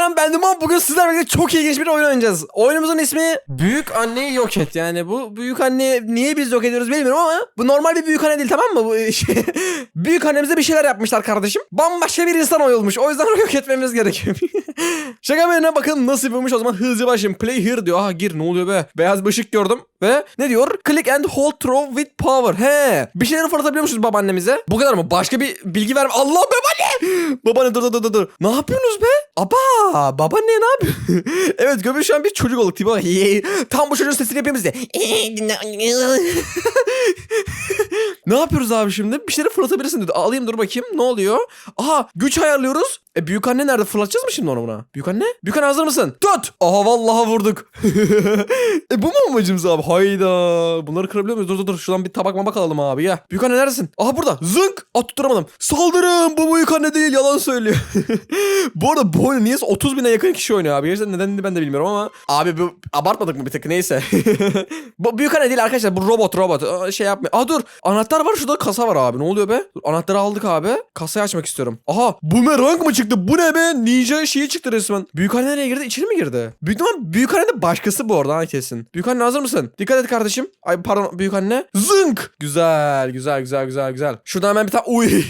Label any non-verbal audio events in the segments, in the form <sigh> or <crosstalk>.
Alperen ben Duman. Bugün sizlerle çok ilginç bir oyun oynayacağız. Oyunumuzun ismi Büyük Anneyi Yok Et. Yani bu büyük anne niye biz yok ediyoruz bilmiyorum ama bu normal bir büyük anne değil tamam mı? Bu <laughs> büyük annemize bir şeyler yapmışlar kardeşim. Bambaşka bir insan oyulmuş. O yüzden onu yok etmemiz gerekiyor. <laughs> Şaka bir yana bakın nasıl yapılmış o zaman hızlıca başlayayım. Play here diyor. Aha gir ne oluyor be? Beyaz bir ışık gördüm. Ve ne diyor? Click and hold throw with power. He. Bir şeyleri fırlatabiliyormuşuz babaannemize. Bu kadar mı? Başka bir bilgi ver. Allah babaanne. <laughs> Babaanne dur dur dur dur. Ne yapıyorsunuz be? Aba babaanne ne yapıyor? <laughs> evet Göbek şu an bir çocuk olduk. Bak. <laughs> Tam bu çocuğun sesini yapayım size. <laughs> ne yapıyoruz abi şimdi? Bir şeyleri fırlatabilirsin dedi. Alayım dur bakayım. Ne oluyor? Aha güç ayarlıyoruz. E büyük anne nerede? Fırlatacağız mı şimdi onu buna? Büyük anne? Büyük anne hazır mısın? Tut! Aha vallahi vurduk. <laughs> e bu mu amacımız abi? Hayda. Bunları kırabiliyor muyuz? Dur dur dur. Şuradan bir tabak mabak alalım abi ya. Büyük anne neredesin? Aha burada. Zınk! At tutturamadım. Saldırın! Bu büyük anne değil. Yalan söylüyor. <laughs> bu arada bu oyunu niyeyse 30 bine yakın kişi oynuyor abi. Gerçekten nedenini ben de bilmiyorum ama. Abi bu abartmadık mı bir tık neyse. <laughs> bu büyük anne değil arkadaşlar. Bu robot robot. Şey yapmıyor. Aa dur. Anahtar var. Şurada kasa var abi. Ne oluyor be? Anahtarı aldık abi. Kasayı açmak istiyorum. Aha. Boomerang mı çıktı? Bu ne be? Ninja şeyi çıktı resmen. Büyük anne nereye girdi? İçeri mi girdi? Büyük ihtimal büyük anne de başkası bu arada ha kesin. Büyük anne hazır mısın? Dikkat et kardeşim. Ay pardon büyük anne. Zınk. Güzel güzel güzel güzel güzel. Şuradan hemen bir tane. Uy. <laughs>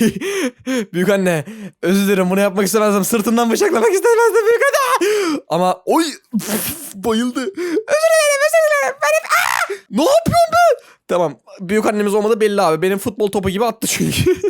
büyük anne. Özür dilerim bunu yapmak istemezdim. Sırtından bıçaklamak istemezdim büyük anne. Ama oy. <laughs> Bayıldı. Özür dilerim özür dilerim. Benim... Aa! Ne yapıyorsun be? Tamam. Büyük annemiz olmadı belli abi. Benim futbol topu gibi attı çünkü. <laughs>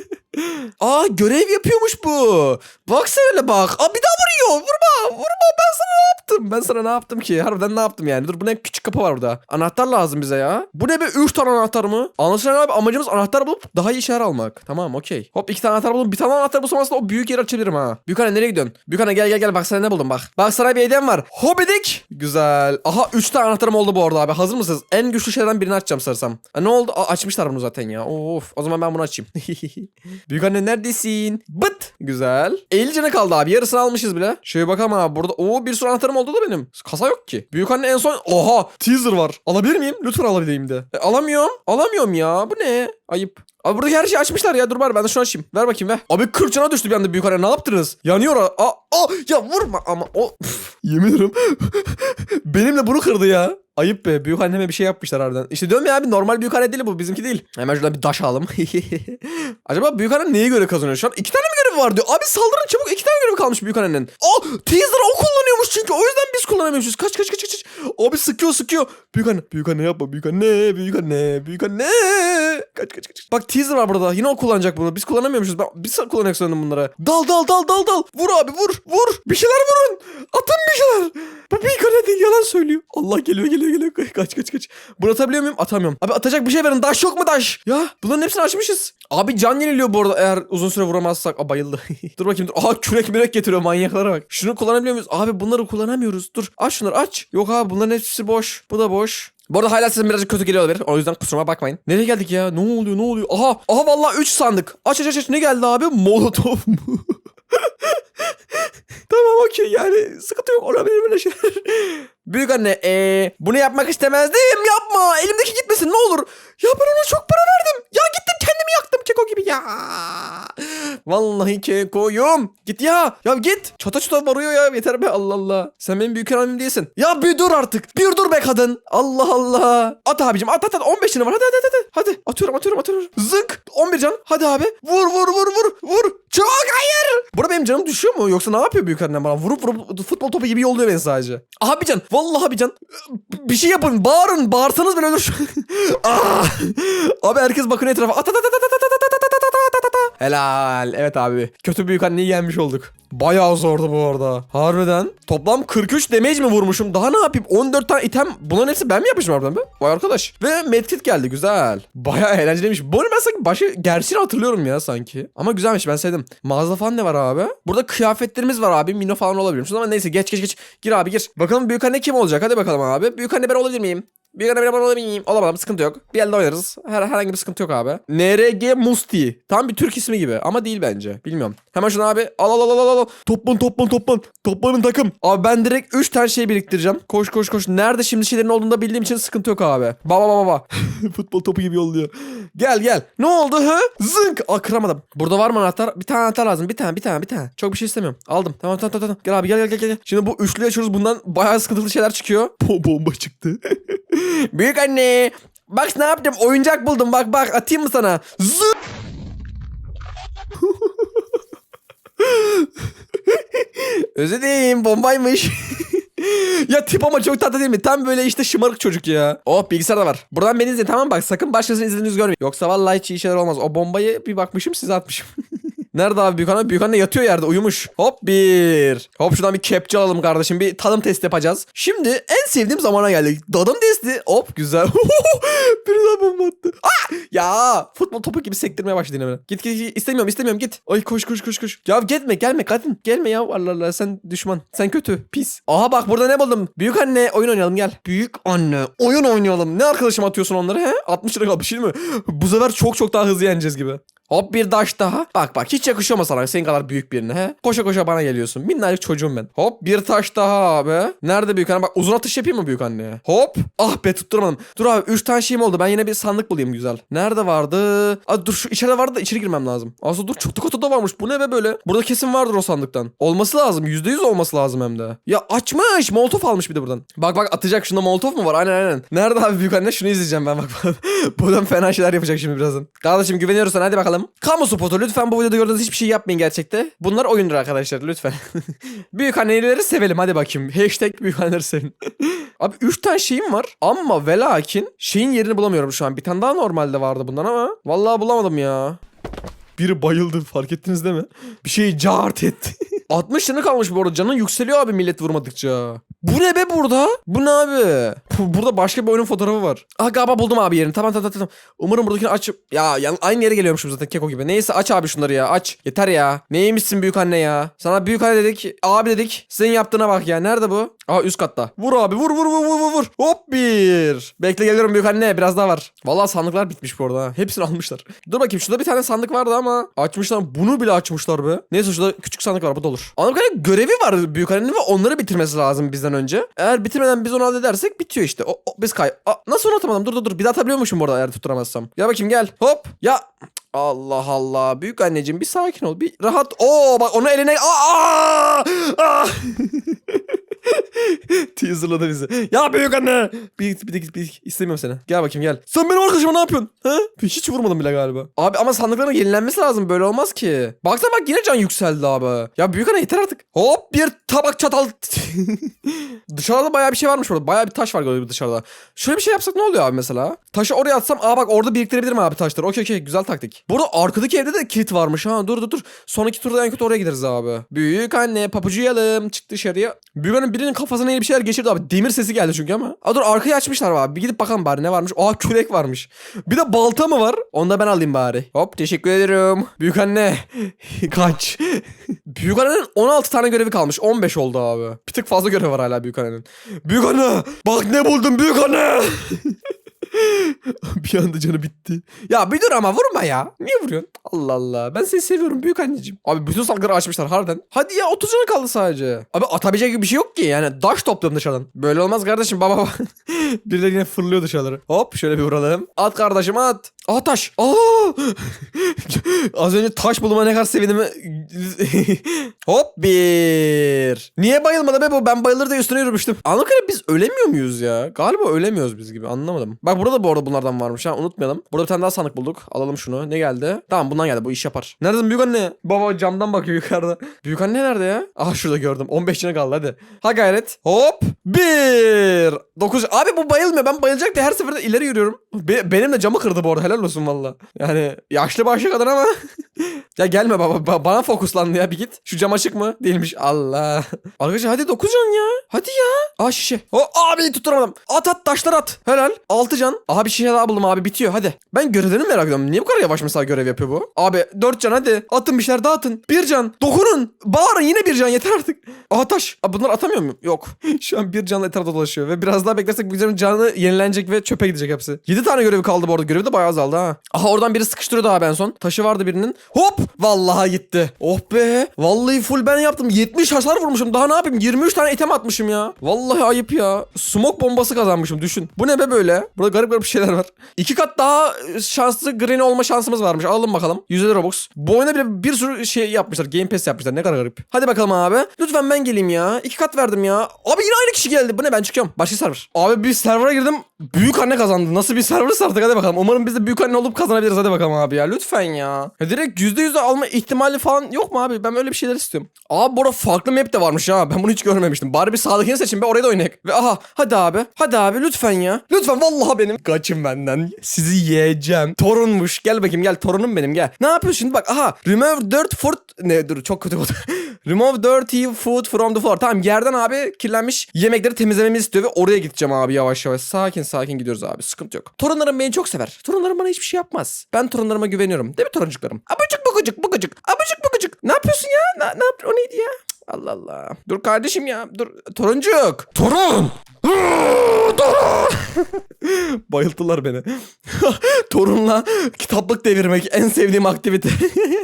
Aa görev yapıyormuş bu. Bak sen öyle bak. Aa bir daha vuruyor. Vurma. Vurma. Ben sana ne yaptım? Ben sana ne yaptım ki? Harbiden ne yaptım yani? Dur bu ne küçük kapı var burada. Anahtar lazım bize ya. Bu ne be? 3 tane anahtar mı? Anlaşılan abi amacımız anahtar bulup daha iyi şeyler almak. Tamam okey. Hop iki tane anahtar buldum. Bir tane anahtar bulsam aslında o büyük yeri açabilirim ha. Büyük anne nereye gidiyorsun? Büyük anne gel gel gel. Bak sana ne buldum bak. Bak sana bir hediyem var. Hobidik. Güzel. Aha 3 tane anahtarım oldu bu arada abi. Hazır mısınız? En güçlü şeylerden birini açacağım sarsam. Ha, ne oldu? Aa, açmışlar bunu zaten ya. Of. O zaman ben bunu açayım. <laughs> Büyük anne neredesin? Bıt. Güzel. 50 canı kaldı abi. Yarısını almışız bile. Şöyle bakalım abi burada. Oo bir sürü anahtarım oldu da benim. Kasa yok ki. Büyük anne en son. Oha. Teaser var. Alabilir miyim? Lütfen alabileyim de. E, alamıyorum. Alamıyorum ya. Bu ne? Ayıp. Abi buradaki her şeyi açmışlar ya. Dur bari ben de şunu açayım. Ver bakayım ver. Abi 40 cana düştü bir anda büyük anne. Ne yaptınız? Yanıyor. Aa, aa, ya vurma ama o. Yemin ederim. <laughs> Benimle bunu kırdı ya. Ayıp be. Büyük anneme bir şey yapmışlar harbiden. İşte diyorum abi normal büyük anne değil bu. Bizimki değil. Hemen şuradan bir daş alalım. <laughs> Acaba büyük anne neye göre kazanıyor şu an? İki tane mi var diyor. Abi saldırın çabuk. iki tane görevi kalmış büyük annenin. Aa teaser o kullanıyormuş çünkü. O yüzden biz kullanamıyormuşuz. Kaç kaç kaç kaç. kaç. Abi sıkıyor sıkıyor. Büyük anne. Büyük anne yapma. Büyük anne. Büyük anne. Büyük anne. Kaç kaç kaç. Bak teaser var burada. Yine o kullanacak bunu. Biz kullanamıyormuşuz. Ben, biz kullanacak sanırım bunları. Dal dal dal dal dal. Vur abi vur. Vur. Bir şeyler vurun. Atın bir şeyler. Bu büyük anne değil yalan söylüyor. Allah geliyor geliyor geliyor. Kaç kaç kaç. Bunu atabiliyor muyum? Atamıyorum. Abi atacak bir şey verin. Daş yok mu daş? Ya bunların hepsini açmışız. Abi can yeniliyor bu arada eğer uzun süre vuramazsak. Aa bayıldı. <laughs> dur bakayım dur. Aha kürek mürek getiriyor manyaklara bak. Şunu kullanabiliyor muyuz? Abi bunları kullanamıyoruz. Dur aç şunları aç. Yok abi bunların hepsi boş. Bu da boş. Bu arada hala sesim birazcık kötü geliyor olabilir. O yüzden kusuruma bakmayın. Nereye geldik ya? Ne oluyor ne oluyor? Aha. Aha vallahi 3 sandık. Aç aç aç. Ne geldi abi? Molotov mu? <laughs> tamam okey yani sıkıntı yok olabilir böyle şeyler. <laughs> Büyük anne ee, bunu yapmak istemezdim yapma elimdeki gitmesin ne olur. Ya ben ona çok para verdim. Ya gittim kendimi yaktım keko gibi ya. Vallahi kekoyum. Git ya. Ya git. Çata çuta varıyor ya. Yeter be Allah Allah. Sen benim büyük annem değilsin. Ya bir dur artık. Bir dur be kadın. Allah Allah. At abicim at at at. 15 lira var. Hadi hadi hadi. Hadi. Atıyorum atıyorum atıyorum. Zınk. 11 can. Hadi abi. Vur vur vur vur. Vur. Çok hayır. Burada benim canım düşüyor mu? Yoksa ne yapıyor büyük annem bana? Vurup vurup futbol topu gibi yolluyor beni sadece. Abi. Vallahi bir. Bir şey yapın. Bağırın. Bağırsanız ben ölür. <laughs> Ah. Abi herkes bakın etrafa. At at at at at. Helal. Evet abi. Kötü büyük anneyi yenmiş olduk. Bayağı zordu bu arada. Harbiden. Toplam 43 damage mi vurmuşum? Daha ne yapayım? 14 tane item. Bunların hepsi ben mi yapmışım harbiden be? Vay arkadaş. Ve medkit geldi. Güzel. Bayağı eğlenceliymiş. Bu ben sanki başka gerçeğini hatırlıyorum ya sanki. Ama güzelmiş ben sevdim. Mağazada falan ne var abi? Burada kıyafetlerimiz var abi. Mino falan olabilir. Ama neyse geç geç geç. Gir abi gir. Bakalım büyük anne kim olacak? Hadi bakalım abi. Büyük anne ben olabilir miyim? Büyük anne bir abone olamayayım. Olamadım sıkıntı yok. Bir elde oynarız. Her, herhangi bir sıkıntı yok abi. NRG Musti. Tam bir Türk ismi gibi ama değil bence. Bilmiyorum. Hemen şunu abi al al al al al. Toplan toplan toplan. Toplanın takım. Abi ben direkt 3 tane şey biriktireceğim. Koş koş koş. Nerede şimdi şeylerin olduğunu da bildiğim için sıkıntı yok abi. Baba baba baba. <laughs> Futbol topu gibi yolluyor. Gel gel. Ne oldu hı? Zınk. Aa kıramadım. Burada var mı anahtar? Bir tane anahtar lazım. Bir tane bir tane bir tane. Çok bir şey istemiyorum. Aldım. Tamam tamam tamam. tamam. Gel abi gel gel gel gel. Şimdi bu üçlü açıyoruz. Bundan bayağı sıkıntılı şeyler çıkıyor. Bo bomba çıktı. <laughs> <laughs> Büyük anne. Bak ne yaptım? Oyuncak buldum. Bak bak atayım mı sana? Zı <laughs> Özür dilerim bombaymış. <laughs> ya tip ama çok tatlı değil mi? Tam böyle işte şımarık çocuk ya. Oh bilgisayar da var. Buradan beni izleyin tamam bak sakın başkasının izlediğinizi görmeyin. Yoksa vallahi hiç iyi şeyler olmaz. O bombayı bir bakmışım size atmışım. Nerede abi büyük anne? Büyük anne yatıyor yerde uyumuş. Hop bir. Hop şuradan bir kepçe alalım kardeşim. Bir tadım testi yapacağız. Şimdi en sevdiğim zamana geldik. Dadım testi. Hop güzel. <laughs> Biri daha bomba attı. Ah! Ya futbol topu gibi sektirmeye başladı beni. Git git git. İstemiyorum istemiyorum git. Ay koş koş koş koş. Ya gitme gelme kadın. Gelme ya Allah Allah sen düşman. Sen kötü. Pis. Aha bak burada ne buldum. Büyük anne oyun oynayalım gel. Büyük anne oyun oynayalım. Ne arkadaşım atıyorsun onları he? 60 lira kalmış değil mi? Bu sefer çok çok daha hızlı yeneceğiz gibi. Hop bir daş daha. Bak bak hiç yakışıyor mu sana senin kadar büyük birine he? Koşa koşa bana geliyorsun. Minnacık çocuğum ben. Hop bir taş daha abi. Nerede büyük anne? Bak uzun atış yapayım mı büyük anneye? Hop. Ah be tutturamadım. Dur abi 3 tane şeyim oldu. Ben yine bir sandık bulayım güzel. Nerede vardı? Aa, dur şu içeride vardı da içeri girmem lazım. Aslında dur çatı katı varmış. Bu ne be böyle? Burada kesin vardır o sandıktan. Olması lazım. %100 olması lazım hem de. Ya açmış. Molotof almış bir de buradan. Bak bak atacak. Şunda molotof mu var? Aynen aynen. Nerede abi büyük anne? Şunu izleyeceğim ben bak. <laughs> buradan fena şeyler yapacak şimdi birazdan. Kardeşim güveniyoruz sana hadi bakalım. Kamu spotu lütfen bu videoda gördüğünüz hiçbir şey yapmayın gerçekte. Bunlar oyundur arkadaşlar lütfen. <laughs> büyük anneleri sevelim hadi bakayım. Hashtag büyük anneleri sevin. <laughs> Abi 3 tane şeyim var ama ve lakin şeyin yerini bulamıyorum şu an. Bir tane daha normalde vardı bundan ama vallahi bulamadım ya. Biri bayıldı fark ettiniz değil mi? Bir şey cart etti. <laughs> 60 canı kalmış bu arada. Canın yükseliyor abi millet vurmadıkça. Bu ne be burada? Bu ne abi? Bu- Burada başka bir oyunun fotoğrafı var. Ah galiba buldum abi yerini. Tamam tamam tamam. Umarım buradakini aç. Ya, ya aynı yere geliyormuşum zaten keko gibi. Neyse aç abi şunları ya aç. Yeter ya. Neymişsin büyük anne ya? Sana büyük anne dedik. Abi dedik. Senin yaptığına bak ya. Nerede bu? Aa üst katta. Vur abi vur vur vur vur vur. Hop bir. Bekle geliyorum büyük anne. Biraz daha var. Vallahi sandıklar bitmiş bu arada. Hepsini almışlar. Dur bakayım şurada bir tane sandık vardı ama açmışlar. Bunu bile açmışlar be. Neyse şurada küçük sandık var bu da olur. Kadarıyla görevi var büyük annenin ve onları bitirmesi lazım bizden önce. Eğer bitirmeden biz onu halledersek bitiyor işte. O, o- biz kay... Aa, nasıl onu atamadım? Dur dur dur. Bir daha atabiliyormuşum bu arada eğer tutturamazsam. Gel bakayım gel. Hop. Ya Allah Allah. Büyük anneciğim bir sakin ol. Bir rahat. Oo bak onu eline... Aa! Aa! <laughs> <laughs> Teaserladı bizi. Ya büyük anne. Bir, bir, bir, bir, istemiyorum seni. Gel bakayım gel. Sen benim arkadaşıma ne yapıyorsun? Ha? Hiç vurmadım bile galiba. Abi ama sandıkların yenilenmesi lazım. Böyle olmaz ki. Baksana bak yine can yükseldi abi. Ya büyük anne yeter artık. Hop bir tabak çatal. <laughs> dışarıda bayağı bir şey varmış orada. Bayağı bir taş var galiba dışarıda. Şöyle bir şey yapsak ne oluyor abi mesela? Taşı oraya atsam aa bak orada biriktirebilirim abi taşları. Okey okey güzel taktik. Burada arkadaki evde de kilit varmış ha. Dur dur dur. Sonraki turda en kötü oraya gideriz abi. Büyük anne papucuyalım. Çık dışarıya. Büyük anne birinin kafasına yeni bir şeyler geçirdi abi. Demir sesi geldi çünkü ama. Aa dur arkayı açmışlar abi. Bir gidip bakalım bari ne varmış. Aa kürek varmış. Bir de balta mı var? Onu da ben alayım bari. Hop teşekkür ederim. Büyük anne. <laughs> Kaç. <laughs> büyük annenin 16 tane görevi kalmış. 15 oldu abi. Bir tık fazla görev var hala büyük annenin. Büyük anne. Bak ne buldum büyük anne. <laughs> <laughs> bir anda canı bitti. Ya bir dur ama vurma ya. Niye vuruyorsun? Allah Allah. Ben seni seviyorum büyük anneciğim. Abi bütün salgıları açmışlar harbiden. Hadi ya 30 canı kaldı sadece. Abi atabilecek bir şey yok ki. Yani daş topluyorum dışarıdan. Böyle olmaz kardeşim baba. <laughs> Birileri yine fırlıyor dışarıları. Hop şöyle bir vuralım. At kardeşim at. Aa taş. Aa! <laughs> Az önce taş bulma ne kadar sevindim. Hop bir. Niye bayılmadı be bu? Ben bayılır diye üstüne yürümüştüm. Kadarıyla biz ölemiyor muyuz ya? Galiba ölemiyoruz biz gibi anlamadım. Bak burada bu arada bunlardan varmış ha unutmayalım. Burada bir tane daha sandık bulduk. Alalım şunu. Ne geldi? Tamam bundan geldi bu iş yapar. Neredesin büyük anne? Baba camdan bakıyor yukarıda. Büyük anne nerede ya? Aha şurada gördüm. 15 canı kaldı hadi. Ha gayret. Hop. Bir. 9. Abi bu bayılmıyor. Ben bayılacak diye her seferinde ileri yürüyorum. Be- benim de camı kırdı bu arada. Helal olsun valla. Yani yaşlı başlı kadın ama. <laughs> ya gelme baba. ba- bana fokuslandı ya bir git. Şu cam açık mı? Değilmiş. Allah. Arkadaşlar hadi 9 can ya. Hadi ya. Aa şişe. O abi tutturamadım. At at taşlar at. Helal. 6 can. Aha bir şey daha buldum abi bitiyor hadi. Ben görevlerini merak ediyorum. Niye bu kadar yavaş mesela görev yapıyor bu? Abi 4 can hadi. Atın bir şeyler dağıtın. Bir can. Dokunun. Bağırın yine bir can yeter artık. Aha taş. Abi bunları atamıyor muyum? Yok. <laughs> Şu an bir canla etrafta dolaşıyor. Ve biraz daha beklersek bu güzelin canı yenilenecek ve çöpe gidecek hepsi. 7 tane görevi kaldı bu arada. Görevi de bayağı azaldı ha. Aha oradan biri sıkıştırıyordu abi en son. Taşı vardı birinin. Hop. Vallahi gitti. Oh be. Vallahi full ben yaptım. 70 hasar vurmuşum. Daha ne yapayım? 23 tane item atmışım ya. Vallahi ayıp ya. Smoke bombası kazanmışım düşün. Bu ne be böyle? Burada garip garip şeyler var. İki kat daha şanslı green olma şansımız varmış. Alalım bakalım. 150 Robux. Bu oyuna bile bir sürü şey yapmışlar. Game Pass yapmışlar. Ne kadar garip. Hadi bakalım abi. Lütfen ben geleyim ya. İki kat verdim ya. Abi yine aynı kişi geldi. Bu ne ben çıkıyorum. Başka server. Abi bir server'a girdim. Büyük anne kazandı. Nasıl bir server sardık hadi bakalım. Umarım biz de büyük anne olup kazanabiliriz. Hadi bakalım abi ya. Lütfen ya. ya direkt %100 alma ihtimali falan yok mu abi? Ben öyle bir şeyler istiyorum. Abi bu farklı map de varmış ha. Ben bunu hiç görmemiştim. Bari bir sağdakini seçin be oraya da oynayalım. Ve aha hadi abi. Hadi abi lütfen ya. Lütfen vallahi benim. Kaçın benden. Sizi yiyeceğim. Torunmuş. Gel bakayım gel torunum benim gel. Ne yapıyorsun şimdi bak aha. Remove dirt food. Ne dur çok kötü oldu. <laughs> Remove dirty food from the floor. Tamam yerden abi kirlenmiş yemekleri temizlememizi istiyor ve oraya gideceğim abi yavaş yavaş. Sakin sakin gidiyoruz abi. Sıkıntı yok. Torunlarım beni çok sever. Torunlarım bana hiçbir şey yapmaz. Ben torunlarıma güveniyorum. Değil mi toruncuklarım? Abıcık bıgıcık bıgıcık. Abıcık bıgıcık. Ne yapıyorsun ya? Ne, ne yap- O neydi ya? Allah Allah. Dur kardeşim ya. Dur. Toruncuk. Torun. Torun. <laughs> Bayılttılar beni. <laughs> Torunla kitaplık devirmek en sevdiğim aktivite.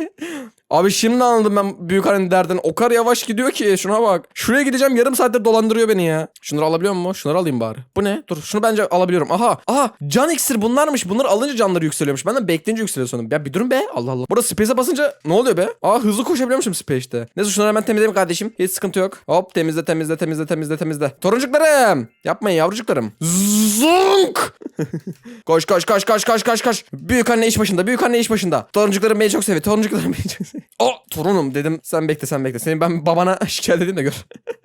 <laughs> Abi şimdi anladım ben büyük annenin derdini. O kadar yavaş gidiyor ki şuna bak. Şuraya gideceğim yarım saattir dolandırıyor beni ya. Şunları alabiliyor mu? Şunları alayım bari. Bu ne? Dur şunu bence alabiliyorum. Aha. Aha. Can iksir bunlarmış. Bunları alınca canları yükseliyormuş. Ben de bekleyince yükseliyor sanırım. Ya bir durun be. Allah Allah. Burada space'e basınca ne oluyor be? Aa hızlı koşabiliyormuşum space'te. Neyse şunları hemen temizleyeyim kardeşim. Hiç sıkıntı yok. Hop temizle temizle temizle temizle temizle. Toruncuklarım. Yapmayın yavrucuklarım. Zunk. <laughs> koş koş koş koş koş koş koş. Büyük anne iş başında. Büyük anne iş başında. Toruncuklarım beni çok seviyor. Toruncuklarım beni çok seviyor. Aa torunum dedim. Sen bekle sen bekle. Seni ben babana <laughs> şikayet edeyim de gör.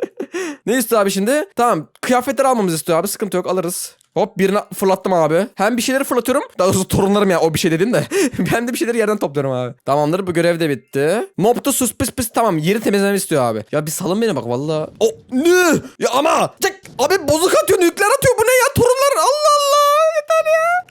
<laughs> ne istiyor abi şimdi? Tamam kıyafetler almamızı istiyor abi. Sıkıntı yok alırız. Hop birini fırlattım abi. Hem bir şeyleri fırlatıyorum. Daha doğrusu torunlarım ya o bir şey dedim de. <laughs> ben de bir şeyleri yerden topluyorum abi. Tamamdır bu görev de bitti. Mopta sus pis pis tamam yeri temizlememi istiyor abi. Ya bir salın beni bak valla. O ne? Ya ama. Çek. Abi bozuk atıyor nükleer atıyor bu ne ya torunlar Allah Allah. Yeter ya.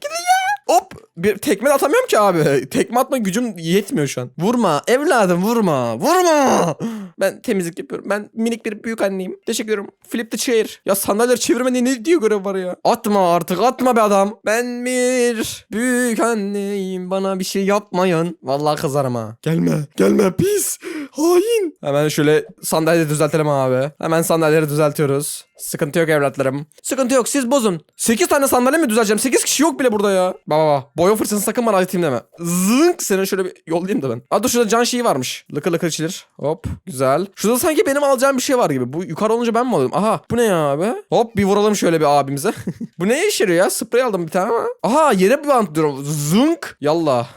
Gidin ya. Hop. Bir tekme de atamıyorum ki abi. Tekme atma gücüm yetmiyor şu an. Vurma evladım vurma. Vurma. Ben temizlik yapıyorum. Ben minik bir büyük anneyim. Teşekkür ederim. Flip the chair. Ya sandalyeleri çevirmediği ne diyor görev var ya. Atma artık atma be adam. Ben bir büyük anneyim. Bana bir şey yapmayın. Vallahi kızarım ha. Gelme. Gelme pis. Hain. Hemen şöyle sandalyeyi düzeltelim abi. Hemen sandalyeleri düzeltiyoruz. Sıkıntı yok evlatlarım. Sıkıntı yok siz bozun. 8 tane sandalye mi düzelteceğim? 8 kişi yok bile burada ya. Baba baba. Boya fırsatını sakın bana atayım deme. Zınk seni şöyle bir yollayayım da ben. Aa dur şurada can şeyi varmış. Lıkır lıkır içilir. Hop güzel. Şurada sanki benim alacağım bir şey var gibi. Bu yukarı olunca ben mi alayım? Aha bu ne ya abi? Hop bir vuralım şöyle bir abimize. <laughs> bu neye işe yarıyor ya? Sprey aldım bir tane ama. Aha yere bir bant diyorum. Zınk. Yallah.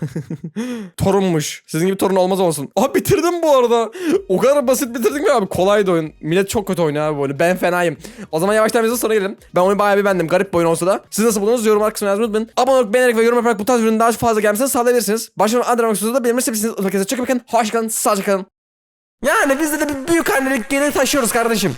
<laughs> Torunmuş. Sizin gibi torun olmaz olsun. Aha bitirdim bu arada. O kadar basit bitirdik mi abi? Kolaydı oyun. Millet çok kötü oynuyor abi bu oyunu. Ben fenayım. O zaman yavaştan bize sonra gelelim. Ben oyunu bayağı bir bendim. Garip bir oyun olsa da. Siz nasıl buldunuz? Yorum kısmına yazmayı unutmayın. Abone olup beğenerek ve yorum yaparak bu tarz ürünün daha fazla gelmesini sağlayabilirsiniz. Antrenman kursunda da iyi bakın. Hoşçakalın. Sağlıcakla kalın. Yani biz de, de bir büyük annelik geri taşıyoruz kardeşim.